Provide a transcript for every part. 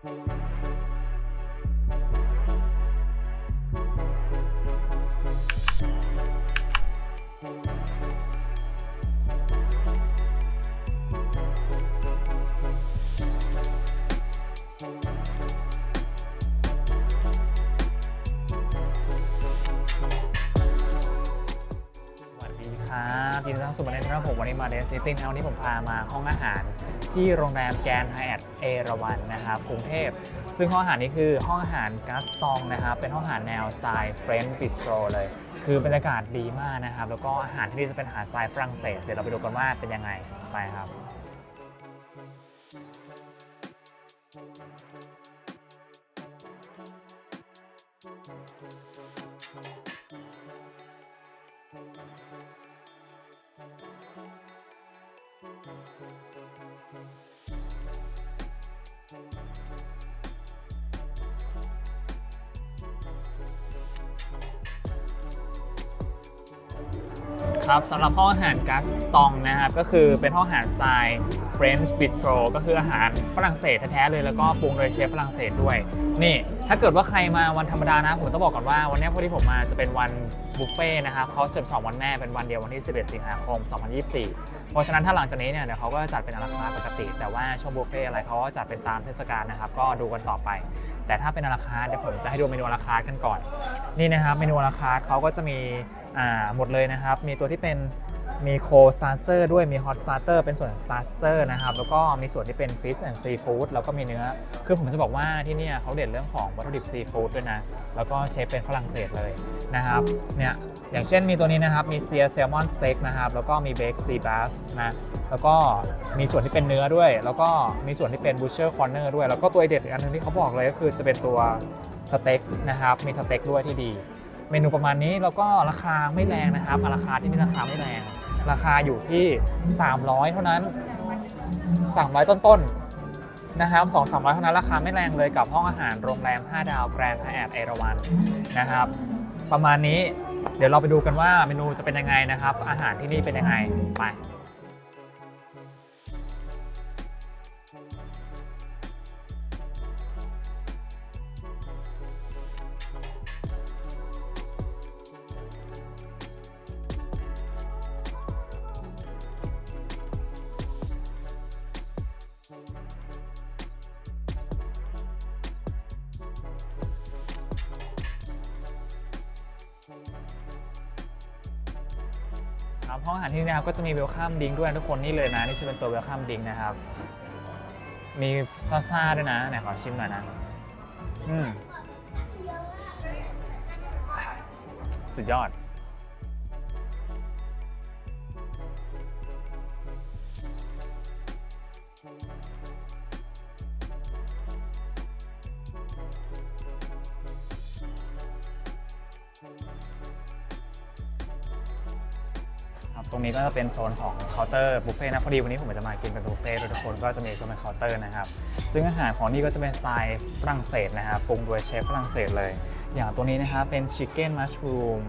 สวัสดีครับยินดีต้อนรับสู่มาในท่านผมวันนี้มาเดนซิตี้นะวันนี้ผมพามาห้องอาหาร ที่โรงแรมแกรนด์ไฮแอทเอราวันนะครับกรุงเทพ ซึ่งห้องอาหารนี้คือห้องอาหารกัสตองนะครับ เป็นห้องอาหารแนวสไตล์เฟรนช์บิสโตรเลย คือบรรยากาศดีมากนะครับ แล้วก็อาหารที่นี่จะเป็นอาหารสไตล์ฝรั่งเศส เดี๋ยวเราไปดูกันว่าเป็นยังไง ไปครับ ครับสำหรับห้องอาหารกัสตองนะครับก็คือเป็นห้องอาหารสไตล์ French Bistro ก็คืออาหารฝรั่งเศสแท้ๆเลยแล้วก็ปรุงโดยเชฟฝรั่งเศสด้วย นี่ ถ้าเกิดว่าใครมาวันธรรมดานะผมต้องบอกก่อนว่าวันนี้พอที่ผมมาจะเป็นวันบุฟเฟ่ต์นะครับเขาจะสองวันแม่เป็นวันเดียววันที่ 11 สิงหาคม 2024 เพราะฉะนั้นถ้าหลังจากนี้เนี่ยเดี๋ยวเขาก็จะจัดเป็นอาราคาปกติ แต่ว่าช่วงบุฟเฟ่ต์อะไรเขาก็จัดเป็นตามเทศกาลนะครับก็ดูกันต่อไป แต่ถ้าเป็นอาราคาเดี๋ยวผมจะให้ดูเมนูอาราคากันก่อน นี่นะครับเมนูอาราคาเขาก็จะมี อ่าหมดเลยนะครับ มีตัวที่เป็นมีโคสตาร์เตอร์ด้วยมีฮอตสตาร์เตอร์เป็นส่วนสตาร์เตอร์นะครับ แล้วก็มีส่วนที่เป็นฟิชแอนด์ซีฟู้ดแล้วก็มีเนื้อ คือผมจะบอกว่าที่เนี่ยเขาเด่นเรื่องของวัตถุดิบซีฟู้ดด้วยนะ แล้วก็เชฟเป็นฝรั่งเศสเลยนะครับ เนี่ยอย่างเช่นมีตัวนี้นะครับ มีเซียแซลมอนสเต็กนะครับ แล้วก็มีเบคซีบาสนะแล้วก็มีส่วนที่เป็นเนื้อด้วย แล้วก็มีส่วนที่เป็นบูชเชอร์คอร์เนอร์ด้วย แล้วก็ตัวเด็ดอีกอันหนึงที่เขาบอกเลยก็คือจะเป็นตัวสเต็กนะครับมีสเต็กด้วยที่ดี เมนูประมาณนี้แล้วก็ราคาไม่แรงนะครับราคาที่นี่ราคาไม่แรง ราคาอยู่ที่ 300 เท่านั้น 300 ต้นๆนะครับ2 300เท่านั้นราคาไม่แรงเลยกับห้องอาหารโรงแรม 5 ดาวแกรนด์แอทเอราวันนะครับ ประมาณนี้เดี๋ยวเราไปดูกันว่าเมนูจะเป็นยังไงนะครับ อาหารที่นี่เป็นยังไงไป ห้องอาหารที่นี่นะครับก็จะมีเวลคัมดิงด้วยนะทุกคนนี่เลยนะนี่จะเป็นตัวเวลคัมดิงนะครับ มีซาซาด้วยนะไหนขอชิมหน่อยนะอืมสุดยอด ครับตรงนี้ก็จะเป็นโซนของเคาน์เตอร์บุฟเฟ่ต์นะพอดีวันนี้ผมจะมากินเป็นบุฟเฟ่ต์ด้วยทุกคนก็จะมีโซนเป็นเคาน์เตอร์นะครับซึ่งอาหารของนี่ก็จะเป็นสไตล์ฝรั่งเศสนะครับปรุงโดยเชฟฝรั่งเศสเลย อย่างตัวนี้นะครับเป็นชิคเก้นมัชรูม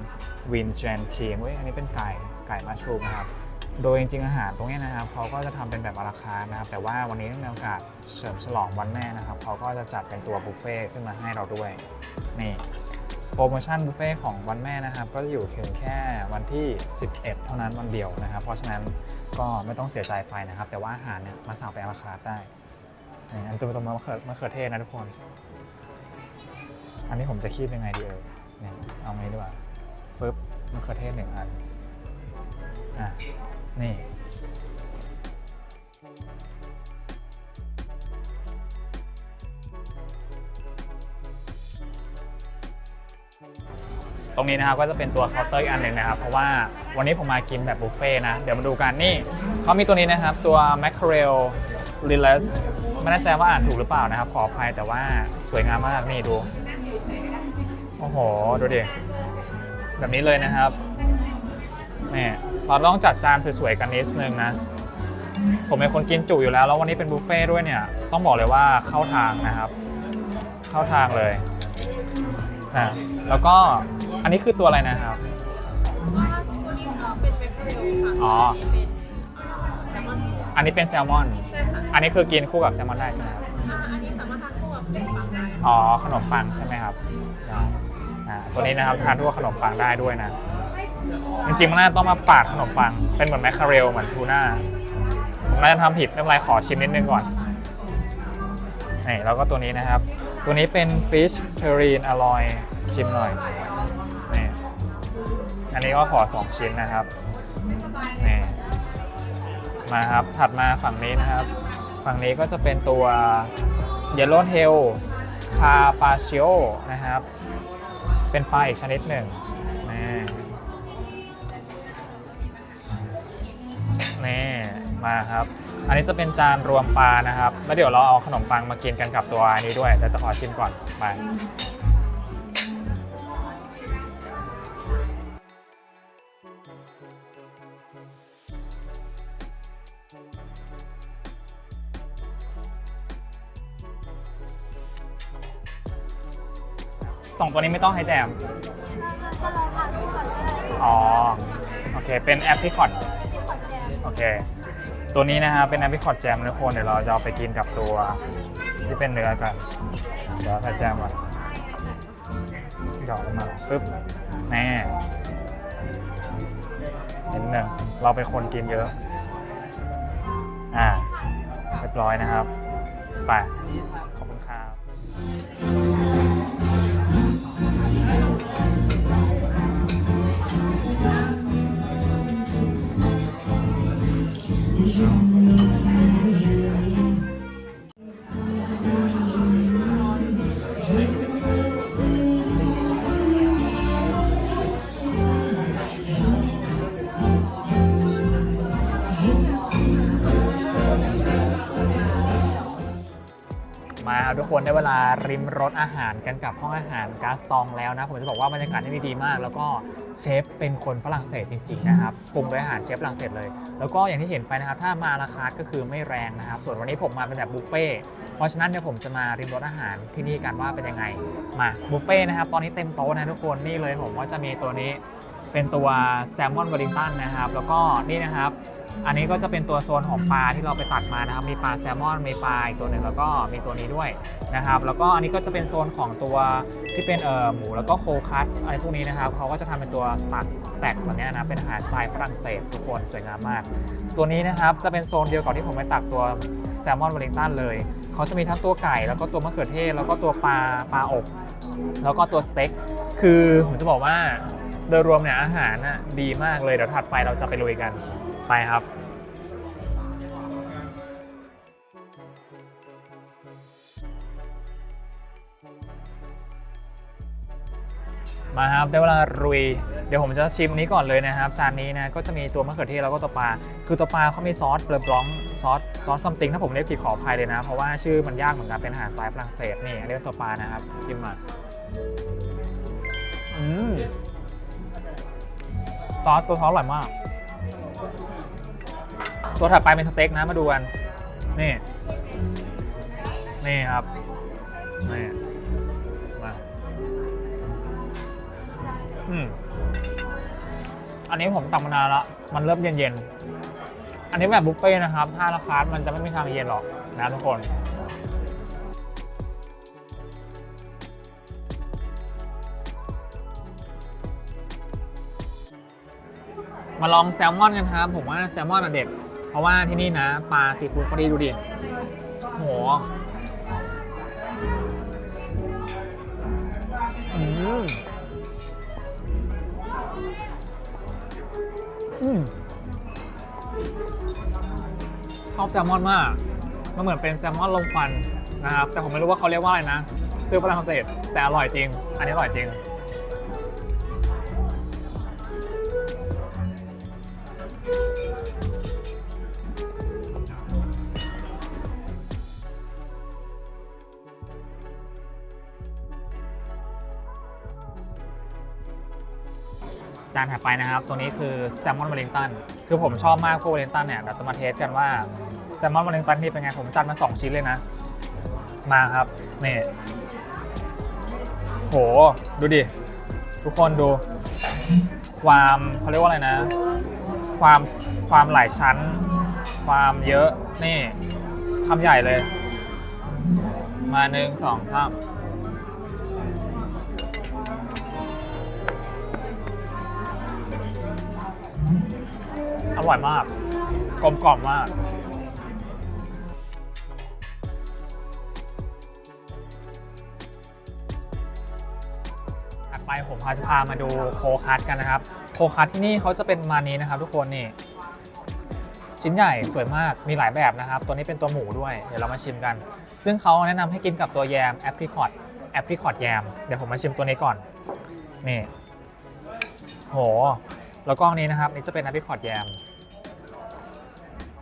วินเจนครีมเว้ยอันนี้เป็นไก่ไก่มัชรูมนะครับโดยจริงๆอาหารตรงนี้นะครับเขาก็จะทำเป็นแบบอาราคานะครับแต่ว่าวันนี้เนื่องในโอกาสเฉลิมฉลองวันแม่นะครับเขาก็จะจัดเป็นตัวบุฟเฟ่ต์ขึ้นมาให้เราด้วยนี่ รโมชั่นบุฟเฟ่ของวันแม่นะครับ ก็จะอยู่ถึงแค่วันที่ 11 เท่านั้นวันเดียวนะครับ เพราะฉะนั้นก็ไม่ต้องเสียใจไปนะครับ แต่ว่าอาหารเนี่ยมาสั่งเป็นราคาร์ทได้อันตัวตัวมะเขือมะเขือเทศนะทุกคน อันนี้ผมจะคีบยังไงดีเอ่ยเนี่ยเอาไงดีกว่าฟึบมะเขือเทศหนึ่งอัน อะ นี่ ตรงนี้นะครับก็จะเป็นตัวเคาน์เตอร์อีกอันหนึ่งนะครับ เพราะว่าวันนี้ผมมากินแบบบุฟเฟ่นะเดี๋ยวมาดูกันนี่เขามีตัวนี้นะครับ ตัว mackerel r e l a s ไม่แน่ใจว่าอ่านถูกหรือเปล่านะครับ ขออภัยแต่ว่าสวยงามมากนี่ดู โอ้โห ดูดิ แบบนี้เลยนะครับนี่เราต้องจัดจานสวยๆกันนิดนึงนะ ผมเป็นคนกินจุอยู่แล้ว แล้ววันนี้เป็นบุฟเฟ่ด้วยเนี่ย ต้องบอกเลยว่าเข้าทางนะครับ เข้าทางเลยนะแล้วก็ อันนี้คือตัวอะไรนะครับ ตัวนี้เอ่อเป็นเบเกอรี่ค่ะอ๋อเป็นแซลมอนอันนี้เป็นแซลมอน ใช่ค่ะอันนี้คือกินคู่กับแซลมอนได้ใช่ไหมครับ อ่าอันนี้สามารถทานคู่กับปังได้อ๋อขนมปังใช่ไหมครับได้อ่าตัวนี้นะครับทานทั่วขนมปังได้ด้วยนะ จริงๆมันน่าจะต้องมาปาดขนมปัง เป็นเหมือนแมคคาเรลเหมือนทูน่าผมน่าจะทำผิดไม่เป็นไรขอชิมนิดนึงก่อนนี่แล้วก็ตัวนี้นะครับ ตัวนี้เป็น fish terrine alloy ชิมหน่อยนี่ อันนี้ก็ขอ 2 ชิ้นนะครับนี่มาครับ ถัดมาฝั่งนี้นะครับ ฝั่งนี้ก็จะเป็นตัว Yellow Tail Carpaccio นะครับ เป็นปลาอีกชนิดหนึ่งนี่นี่มาครับ อันนี้จะเป็นจานรวมปลานะครับ แล้วเดี๋ยวเราเอาขนมปังมากินกันกับตัวอันนี้ด้วยแต่จะขอชิมก่อนไป สองตัวนี้ไม่ต้องให้แจม ก็ลองทานดูก่อนก็ได้อ๋อ โอเค เป็นแอปพลิคอตที่ขอนแก่นโอเค ตัวนี้นะครับเป็นแอปพลิคอตแจมทุกคน เดี๋ยวเราจะเอาไปกินกับตัวที่เป็นเนื้อกัน เดี๋ยวใส่แจมก่อนหยอดลงมาปึ๊บ แน่นิดหนึ่งเราเป็นคนกินเยอะ อ่า เรียบร้อยนะครับ ไป ขอบคุณครับ มา ทุกคนได้เวลาริมรสอาหารกันกับห้องอาหารกาสตองแล้วนะ ผมจะบอกว่าบรรยากาศที่นี่ดีมาก แล้วก็เชฟเป็นคนฝรั่งเศสจริงๆนะครับปรุงด้วยอาหารเชฟฝรั่งเศสเลย แล้วก็อย่างที่เห็นไปนะครับ ถ้ามาราคาก็คือไม่แรงนะครับ ส่วนวันนี้ผมมาเป็นแบบบุฟเฟ่เพราะฉะนั้นเดี๋ยวผมจะมาริมรสอาหารที่นี่กันว่าเป็นยังไงมาบุฟเฟ่นะครับตอนนี้เต็มโต๊ะนะทุกคนนี่เลยผมว่าจะมีตัวนี้เป็นตัวแซลมอนวอลลิงตันนะครับ แล้วก็นี่นะครับ อันนี้ก็จะเป็นตัวโซนของปลาที่เราไปตัดมานะครับ มีปลาแซลมอน มีปลาอีกตัวหนึ่งแล้วก็มีตัวนี้ด้วยนะครับ แล้วก็อันนี้ก็จะเป็นโซนของตัวที่เป็นเอ่อหมูแล้วก็โคคัตอะไรพวกนี้นะครับเขาก็จะทำเป็นตัวสตักสแต็กแบบนี้นะเป็นอาหารสไตล์ฝรั่งเศสทุกคนสวยงามมาก ตัวนี้นะครับจะเป็นโซนเดียวกับที่ผมไปตักตัวแซลมอนวอลลิงตันเลยเขาจะมีทั้งตัวไก่แล้วก็ตัวมะเขือเทศ แล้วก็ตัวปลาปลาอบแล้วก็ตัวสเต็กคือผมจะบอกว่าโดยรวมเนี่ยอาหารน่ะดีมากเลยเดี๋ยวถัดไปเราจะไปลุยกัน ไปครับมาครับได้เวลารุย เดี๋ยวผมจะชิมนี้ก่อนเลยนะครับ จานนี้นะก็จะมีตัวมะเขือเทศแล้วก็ตัวปลา คือตัวปลาเขามีซอสเบลบลองซอสซอสซัมติงถ้าผมเรียกผิดขออภัยเลยนะ เพราะว่าชื่อมันยากเหมือนกันเป็นอาหารสไตล์ฝรั่งเศสนี่อันนี้เป็นตัวปลานะครับชิมมาอืมซอสตัวซอสอร่อยมาก ตัวถัดไปเป็นสเต็กนะมาดูกัน นี่ นี่ครับ นี่ มาอืมอันนี้ผมตักมานานละ มันเริ่มเย็นๆ อันนี้แบบบุฟเฟ่ต์นะครับ ถ้าราคามันจะไม่มีทางเย็นหรอกนะทุกคนมาลองแซลมอนกันครับ ผมว่าแซลมอนอะเด็ด เพราะว่าที่นี่นะปลาซีฟู้ดเขาดีดูดิโหอืมอืมชอบแซลมอนมาก มันเหมือนเป็นแซลมอนลมควันนะครับ แต่ผมไม่รู้ว่าเขาเรียกว่าอะไรนะคือฝรั่งเศสแต่อร่อยจริง อันนี้อร่อยจริงานถัดไปนะครับ ตัวนี้คือแซลมอนวอลลิงตันคือผมชอบมากพวกวอลลิงตันเนี่ยเดี๋ยวจะมาเทสกันว่าแซลมอนวอลลิงตันนี่เป็นไงผมจัดมา 2 ชิ้นเลยนะ มาครับนี่โห ดูดิ ทุกคนดู ความเขาเรียกว่าอะไรนะ ความความหลายชั้น ความเยอะนี่คำใหญ่เลย มาหนึ่งสองสาม ร่อยมาก กลมกล่อมมากถัดไปผมพาจะพามาดูโคคัสกันนะครับ โคคัสที่นี่เขาจะเป็นมานี้นะครับ ทุกคนนี่ชิ้นใหญ่สวยมากมีหลายแบบนะครับ ตัวนี้เป็นตัวหมูด้วย เดี๋ยวเรามาชิมกัน ซึ่งเขาแนะนำให้กินกับตัวแยมแอปริคอตแอปริคอตแยมเดี๋ยวผมมาชิมตัวนี้ก่อนนี่โหแล้วก็อันนี้นะครับนี่จะเป็นแอปริคอตแยม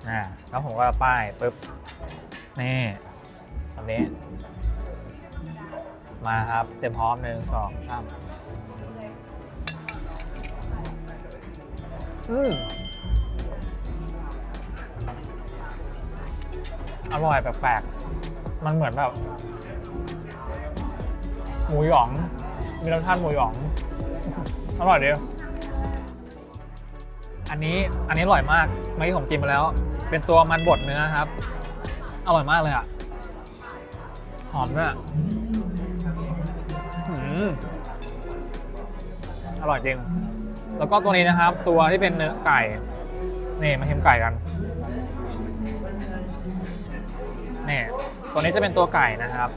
อ่าแล้วผมก็ป้ายปุ๊บนี่แบบนี้ มาครับ เต็มพร้อมหนึ่งสองสามอืมอร่อยแปลกๆ มันเหมือนแบบ หมูหยอง มีรสชาติหมูหยอง อร่อยดีอันนี้ อันนี้อร่อยมาก เมื่อกี้ผมกินมาแล้ว เป็นตัวมันบดเนื้อครับ อร่อยมากเลยอะ หอมด้วยอะอร่อยจริง แล้วก็ตัวนี้นะครับ ตัวที่เป็นเนื้อไก่ นี่มาเค็มไก่กัน นี่ ตัวนี้จะเป็นตัวไก่นะครับ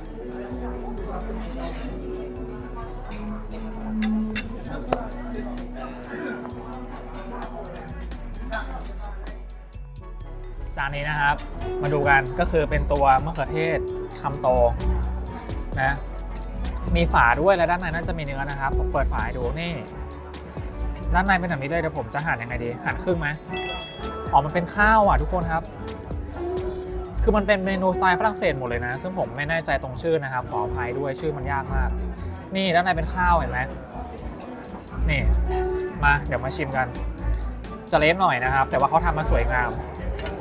านนี้นะครับ มาดูกันก็คือเป็นตัวมะเขือเทศคำโตนะมีฝาด้วยและด้านในน่าจะมีเนื้อนะครับ ผมเปิดฝาให้ดูนี่ ด้านในเป็นแบบนี้เลยเดี๋ยวผมจะหั่นยังไงดีหั่นครึ่งไหมอ๋อมันเป็นข้าวอะทุกคนครับ คือมันเป็นเมนูสไตล์ฝรั่งเศสหมดเลยนะ ซึ่งผมไม่แน่ใจตรงชื่อนะครับ ขออภัยด้วยชื่อมันยากมาก นี่ด้านในเป็นข้าวเห็นไหมนี่ มาเดี๋ยวมาชิมกัน จะเละหน่อยนะครับ แต่ว่าเขาทำมาสวยงาม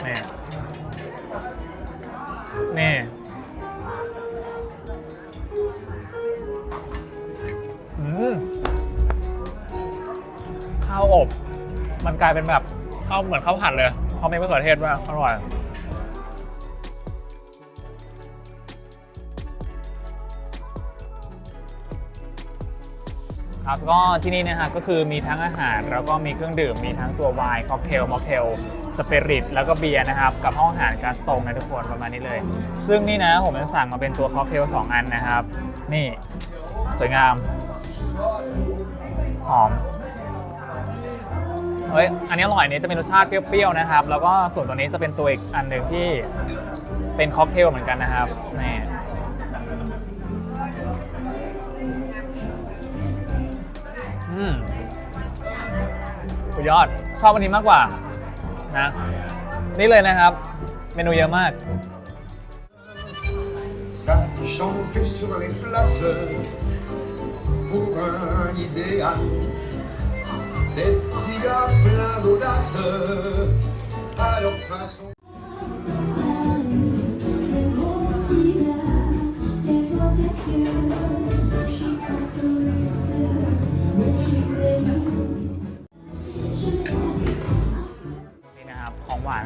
นี่นี่อืมข้าวอบ มันกลายเป็นแบบข้าวเหมือนข้าวผัดเลยเพราะมีมะเขือเทศด้วยอร่อยครับก็ที่นี่นะครับก็คือมีทั้งอาหารแล้วก็มีเครื่องดื่มมีทั้งตัวไวน์ค็อกเทลม็อกเทล ปริตแล้วก็เบียร์นะครับ กับห้องอาหารกาสตงนะทุกคนประมาณนี้เลย ซึ่งนี่นะผมจะสั่งมาเป็นตัวค็อกเทล2 อันนะครับ นี่สวยงาม หอมเฮ้ยอันนี้อร่อยนี้จะเป็นรสชาติเปรี้ยวๆนะครับ แล้วก็ส่วนตัวนี้จะเป็นตัวอีกอันหนึ่งที่เป็นค็อกเทลเหมือนกันนะครับนี่อืมสุดยอด ชอบอันนี้มากกว่า นะนี่เลยนะครับ เมนูเยอะมาก Ça chante sur les places pour un idéal. Des petits gars pleins d'audace à leur façon.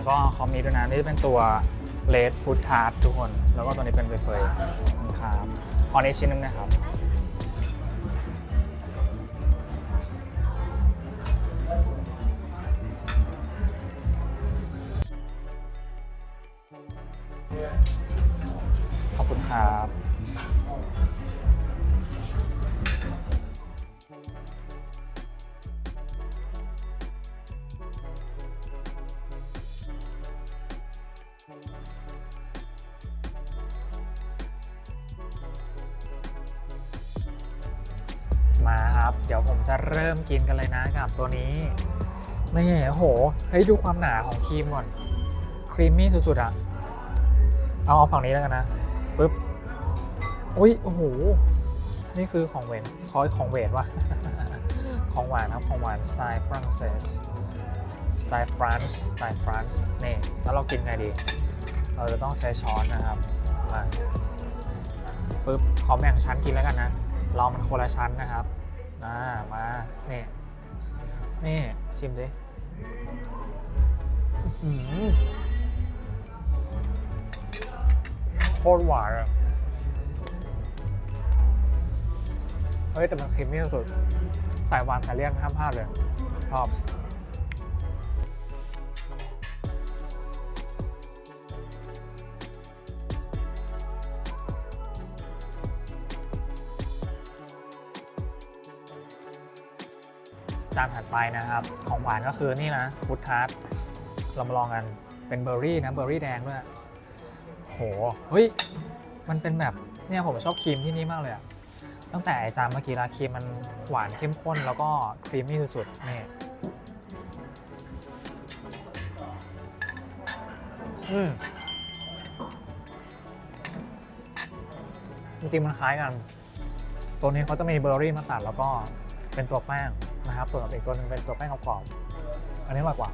ของหวก็เขามีด้วยนะนี่เป็นตัวเลดฟูดทาร์ตทุกคน แล้วก็ตัวนี้เป็นเฟยๆครับขอในชิ้นนึงนะครับขอบคุณครับ จะเริ่มกินกันเลยนะกับตัวนี้นี่โอ้โหให้ยดูความหนาของครีมก่อนครีมมี่สุดๆอะเอาเอาฝั่งนี้แล้วกันนะปึ๊บอุ้ยโอ้โหนี่คือของเวนคอยของเวนวะของหวานครับของหวานสไตล์ฝรั่งเศสสไตล์ฟรานซ์สไตล์ฟรานซ์นี่แล้วเรากินไงดี เราจะต้องใช้ช้อนนะครับมาปึ๊บขอแบ่งชั้นกินแล้วกันนะเรามันคนละชั้นนะครับ่ามาเนี่ยนี่ชิมดิโคตรหวานอะเฮ้ยแต่มันเค็มที่สุดสายหวานสายเลี่ยงห้ามพลาดเลย ชอบ จานถัดไปนะครับ ของหวานก็คือนี่นะฟุตทาร์ตเรามาลองกัน เป็นเบอร์รี่นะเบอร์รี่แดงด้วยโหเฮ้ยมันเป็นแบบเนี่ยผมชอบครีมที่นี่มากเลยอะตั้งแต่จานเมื่อกี้ละครีมมันหวานเข้มข้นแล้วก็ครีมมี่สุดๆนี่อืมจริงๆมันคล้ายกัน ตัวนี้เขาจะมีเบอร์รี่มาตัดแล้วก็เป็นตัวแป้ง นะครับส่วนอีกตัวหนึงเป็นตัวแป้งกรอบอันนี้อร่อยกว่า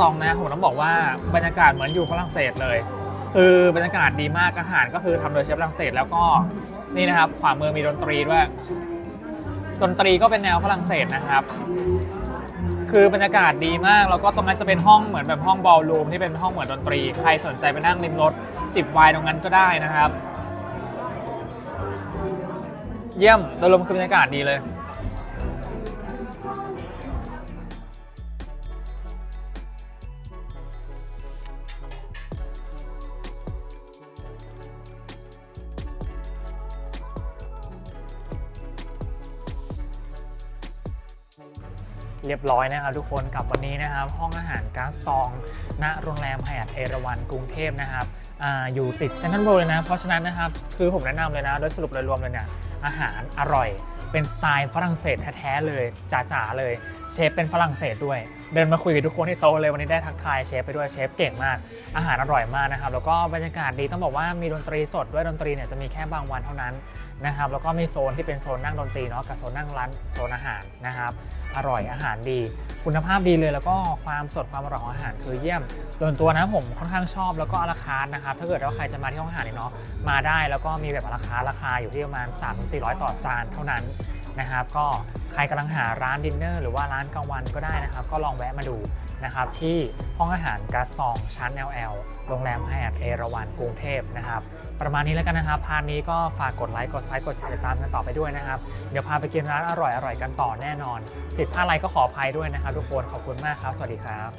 ตองนะผมต้องบอกว่าบรรยากาศเหมือนอยู่ฝรั่งเศสเลย คือบรรยากาศดีมากอาหารก็คือทำโดยเชฟฝรั่งเศสแล้วก็นี่นะครับขวามือมีดนตรีด้วยดนตรีก็เป็นแนวฝรั่งเศสนะครับ คือบรรยากาศดีมาก แล้วก็ตรงนั้นจะเป็นห้องเหมือนแบบห้องบอลลูมที่เป็นห้องเหมือนดนตรี ใครสนใจไปนั่งริมรถจิบไวน์ตรงนั้นก็ได้นะครับ เยี่ยมโดยรวมคือบรรยากาศดีเลย เรียบร้อยนะครับทุกคนกับวันนี้นะครับ ห้องอาหารก๊าซซองณโรงแรมห a ย t เอราวันกรุงเทพนะครับออยู่ติดเซนทรัลเวิลด์เลยนะ เพราะฉะนั้นนะครับคือผมแนะนำเลยนะ โดยสรุปโดยรวมเลยเนี่ยอาหารอร่อย เป็นสไตล์ฝรั่งเศสแท้ๆเลยจ๋าๆเลย เชฟเป็นฝรั่งเศสด้วย เดินมาคุยกับทุกคนที่โต๊ะเลยวันนี้ได้ทักทายเชฟไปด้วยเชฟเก่งมาก อาหารอร่อยมากนะครับ แล้วก็บรรยากาศดีต้องบอกว่ามีดนตรีสดด้วยดนตรีเนี่ยจะมีแค่บางวันเท่านั้นนะครับแล้วก็มีโซนที่เป็นโซนนั่งดนตรีเนาะกับโซนนั่งร้านโซนอาหารนะครับอร่อยอาหารดี คุณภาพดีเลยแล้วก็ความสดความอร่อยของอาหารคือเยี่ยมส่วนตัวนะผมค่อนข้างชอบแล้วก็ราคาร์นะครับถ้าเกิดว่าใครจะมาที่ห้องอาหารเนี่ยเนาะมาได้แล้วก็มีแบบราคาร์ทราคาอยู่ที่ประมาณ3-400 ต่อจานเท่านั้นนะครับก็ ใครกำลังหาร้านดินเนอร์หรือว่าร้านกลางวันก็ได้นะครับ ก็ลองแวะมาดูนะครับที่ห้องอาหารกาสตองชั้น LL โรงแรมไฮแอทเอราวันกรุงเทพนะครับ ประมาณนี้แล้วกันนะครับพาร์ทนี้ก็ฝากกดไลค์กดไลค์กดแชร์ติดตามกันต่อไปด้วยนะครับ เดี๋ยวพาไปกินร้านอร่อยอร่อยๆกันต่อแน่นอนผิดพลาดอะไรก็ขออภัยด้วยนะครับทุกคนขอบคุณมากครับ สวัสดีครับ